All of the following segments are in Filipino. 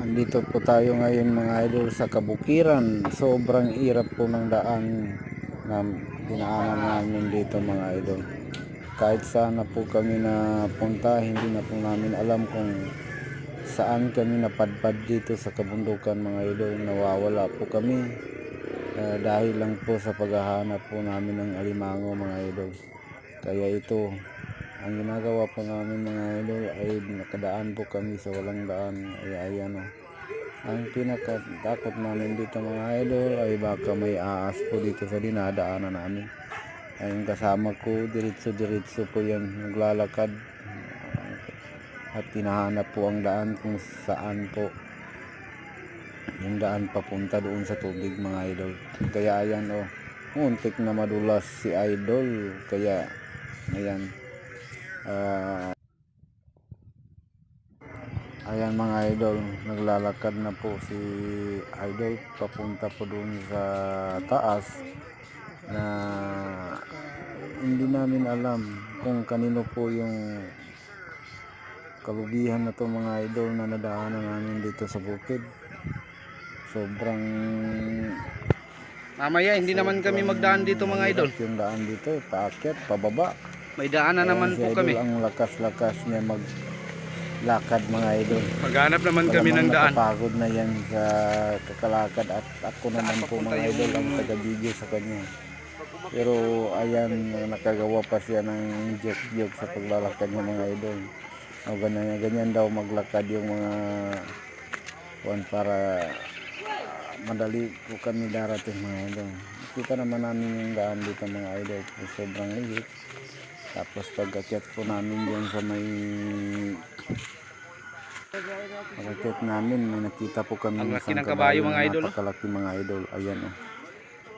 Andito po tayo ngayon mga idol sa Kabukiran. Sobrang hirap po ng daan na dinaanan namin dito mga idol. Kahit sana po kami na punta, hindi na po namin alam kung saan kami napadpad dito sa kabundukan mga idol. Nawawala po kami eh, dahil lang po sa paghahanap po namin ng alimango mga idol. Kaya ito, ang ginagawa po namin mga idol ay nakadaan po kami sa walang daan. Ay ayan o ang pinakatakot namin dito mga idol ay baka may aas po dito sa dinadaanan namin. Ay yung kasama ko diretso diretso po yan naglalakad. At tinahanap po ang daan kung saan po yung daan papunta doon sa tubig mga idol. Kaya ayan o muntik na madulas si idol. Kaya ayan Ah, ayan mga idol, naglalakad na po si idol papunta po doon sa taas na hindi namin alam kung kanino po yung kalubihan na to mga idol na nadaanan namin dito sa bukid. Sobrang Mamaya, hindi naman kami magdaan dito mga idol. Yung daan dito, paakyat, pababa. May daanan naman Ayan si po idol, kami. Ang lakas-lakas niya mag lakad mga idol. Maghanap naman kami ng daan. Napapagod na yan sa kakalakad at ako naman po mga idol ang taga-video sa kanya. Pero ayan, nakagawa pa siya ng joke-joke sa paglalakad niya mga idol. O ganyan, ganyan daw maglakad yung mga kuwan para madali po kami darating mga idol. Kita naman namin yung daan dito mga idol. Sobrang liit. Tapos pag-akyat po namin dyan sa may pag-akyat namin, may nakita po kami Ang ng laki isang ng kabayo, mga idol. Napakalaki mga idol. Ayan oh.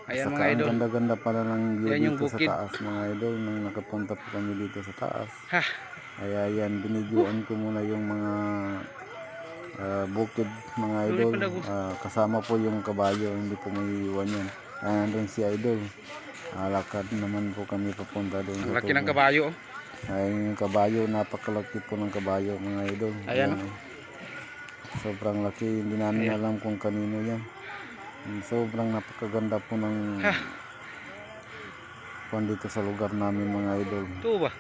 Ayan Saka mga idol. ganda-ganda pala ng view Ayan dito sa taas mga idol. Nang nakapunta po kami dito sa taas. Ha, Kaya yan, binidyoan ko muna yung mga ah, bukid mga idol. Ah, kasama po yung kabayo, hindi po may iwan yan. Ayan, nandun si idol. Ah, lakad naman po kami papunta doon. ang laki ng kabayo. oh. Ayun yung kabayo, napakalaki po ng kabayo mga idol. Ayan, Yan. Sobrang laki, hindi namin Ayan. alam kung kanino yan. Sobrang napakaganda po ng Ha. dito sa lugar namin mga idol. Ito ba?